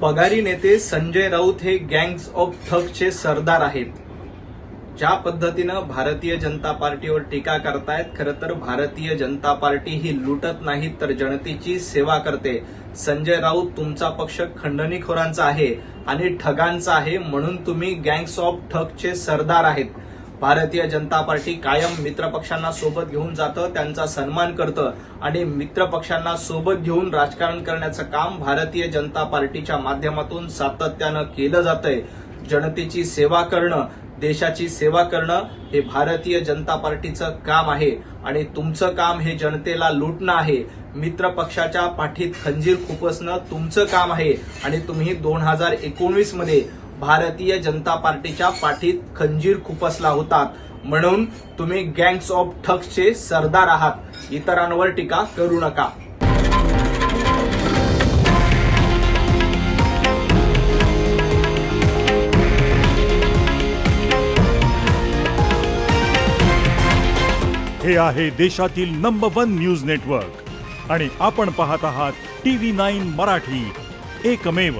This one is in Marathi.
पगारी नेते संजय राऊत हे गँग्स ऑफ ठगचे सरदार आहेत. ज्या पद्धतीनं भारतीय जनता पार्टीवर टीका करतायत खरं तर भारतीय जनता पार्टी ही लुटत नाही तर जनतेची सेवा करते. संजय राऊत तुमचा पक्ष खंडणीखोरांचा आहे आणि ठगांचा आहे म्हणून तुम्ही गँग्स ऑफ ठगचे सरदार आहेत. भारतीय जनता पार्टी कायम मित्रपक्षांना सोबत घेऊन जातं त्यांचा सन्मान करतं आणि मित्रपक्षांना सोबत घेऊन राजकारण करण्याचं काम भारतीय जनता पार्टीच्या माध्यमातून सातत्यानं केलं जातंय. जनतेची सेवा करणं देशाची सेवा करणं हे भारतीय जनता पार्टीचं काम आहे आणि तुमचं काम हे जनतेला लुटणं आहे. मित्र पक्षाच्या पाठीत खंजीर खुपसणं तुमचं काम आहे आणि तुम्ही दोन हजार एकोणवीसमध्ये भारतीय जनता पार्टीच्या पाठीत खंजीर खुपसला होता म्हणून तुम्ही गँग्स ऑफ ठग्सचे सरदार आहात. इतरांवर टीका करू नका. हे आहे देशातील नंबर वन न्यूज नेटवर्क आणि आपण पाहत आहात टी व्ही नाईन मराठी. एकमेव.